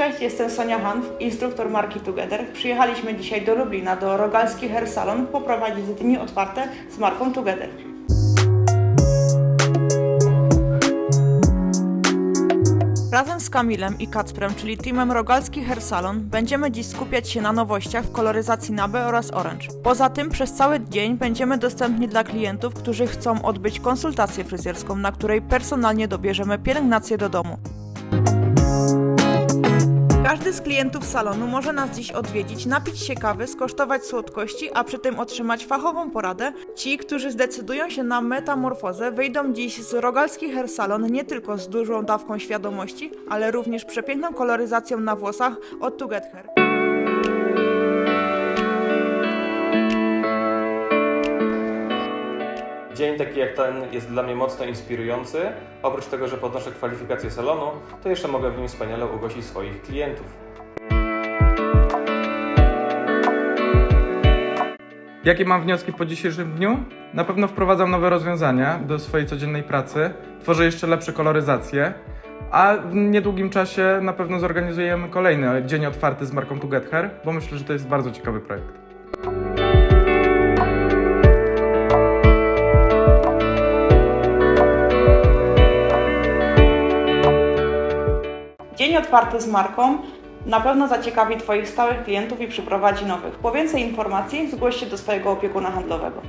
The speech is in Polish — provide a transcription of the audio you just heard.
Cześć, jestem Sonia Hanf, instruktor marki Together. Przyjechaliśmy dzisiaj do Lublina, do Rogalski Hair Salon poprowadzić dni otwarte z marką Together. Razem z Kamilem i Kacprem, czyli teamem Rogalski Hair Salon, będziemy dziś skupiać się na nowościach w koloryzacji Nabe oraz Orange. Poza tym przez cały dzień będziemy dostępni dla klientów, którzy chcą odbyć konsultację fryzjerską, na której personalnie dobierzemy pielęgnację do domu. Każdy z klientów salonu może nas dziś odwiedzić, napić się kawy, skosztować słodkości, a przy tym otrzymać fachową poradę. Ci, którzy zdecydują się na metamorfozę, wyjdą dziś z Rogalski Hair Salon nie tylko z dużą dawką świadomości, ale również przepiękną koloryzacją na włosach od To Get Hair. Dzień taki jak ten jest dla mnie mocno inspirujący. Oprócz tego, że podnoszę kwalifikacje salonu, to jeszcze mogę w nim wspaniale ugościć swoich klientów. Jakie mam wnioski po dzisiejszym dniu? Na pewno wprowadzam nowe rozwiązania do swojej codziennej pracy, tworzę jeszcze lepsze koloryzacje, a w niedługim czasie na pewno zorganizujemy kolejny dzień otwarty z marką To Get Hair, bo myślę, że to jest bardzo ciekawy projekt. Dzień otwarty z marką na pewno zaciekawi Twoich stałych klientów i przyprowadzi nowych. Po więcej informacji zgłoś się do swojego opiekuna handlowego.